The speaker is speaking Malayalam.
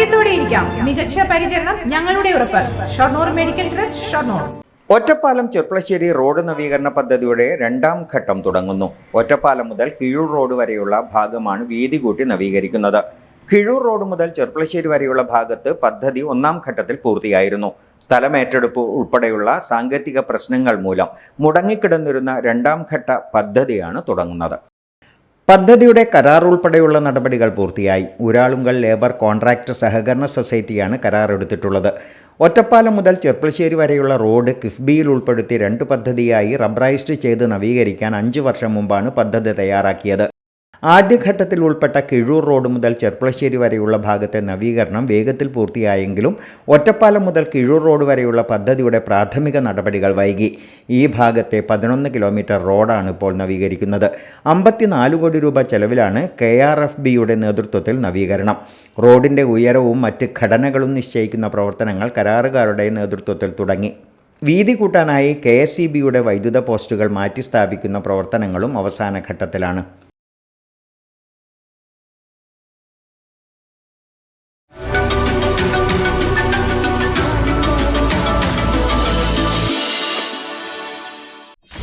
ആരോഗ്യത്തോടെ ഇരിക്കാം. മികച്ച പരിചരണം ഞങ്ങളുടെ ഉറപ്പ്. Shoranur medical trust Shoranur. Ottapalam Cherpulassery road നവീകരണ പദ്ധതിയുടെ രണ്ടാം ഘട്ടം തുടങ്ങുന്നു. ഒറ്റപ്പാലം മുതൽ കിഴൂർ റോഡ് വരെയുള്ള ഭാഗമാണ് വീതി കൂട്ടി നവീകരിക്കുന്നത്. കിഴൂർ റോഡ് മുതൽ ചെർപ്പളശ്ശേരി വരെയുള്ള ഭാഗത്ത് പദ്ധതി ഒന്നാം ഘട്ടത്തിൽ പൂർത്തിയായിരുന്നു. സ്ഥലമേറ്റെടുപ്പ് ഉൾപ്പെടെയുള്ള സാങ്കേതിക പ്രശ്നങ്ങൾ മൂലം മുടങ്ങിക്കിടന്നിരുന്ന രണ്ടാം ഘട്ട പദ്ധതിയാണ് തുടങ്ങുന്നത്. പദ്ധതിയുടെ കരാർ ഉൾപ്പെടെയുള്ള നടപടികൾ പൂർത്തിയായി. ഊരാളുങ്കൽ ലേബർ കോൺട്രാക്ട് സഹകരണ സൊസൈറ്റിയാണ് കരാർ എടുത്തിട്ടുള്ളത്. ഒറ്റപ്പാലം മുതൽ ചെർപ്പളശ്ശേരി വരെയുള്ള റോഡ് കിഫ്ബിയിൽ ഉൾപ്പെടുത്തി രണ്ട് പദ്ധതിയായി റബ്ബറൈസ്ഡ് ചെയ്ത് നവീകരിക്കാൻ അഞ്ച് വർഷം മുമ്പാണ് പദ്ധതി തയ്യാറാക്കിയത്. ആദ്യഘട്ടത്തിൽ ഉൾപ്പെട്ട കിഴൂർ റോഡ് മുതൽ ചെർപ്പളശ്ശേരി വരെയുള്ള ഭാഗത്തെ നവീകരണം വേഗത്തിൽ പൂർത്തിയായെങ്കിലും ഒറ്റപ്പാലം മുതൽ കിഴൂർ റോഡ് വരെയുള്ള പദ്ധതിയുടെ പ്രാഥമിക നടപടികൾ വൈകി. ഈ ഭാഗത്തെ പതിനൊന്ന് കിലോമീറ്റർ റോഡാണ് ഇപ്പോൾ നവീകരിക്കുന്നത്. അമ്പത്തിനാല് കോടി രൂപ ചെലവിലാണ് കെ ആർ എഫ് ബിയുടെ നേതൃത്വത്തിൽ നവീകരണം. റോഡിന്റെ ഉയരവും മറ്റ് ഘടനകളും നിശ്ചയിക്കുന്ന പ്രവർത്തനങ്ങൾ കരാറുകാരുടെ നേതൃത്വത്തിൽ തുടങ്ങി. വീതി കൂട്ടാനായി കെ എസ് സി ബിയുടെ വൈദ്യുത പോസ്റ്റുകൾ മാറ്റി സ്ഥാപിക്കുന്ന പ്രവർത്തനങ്ങളും അവസാന ഘട്ടത്തിലാണ്.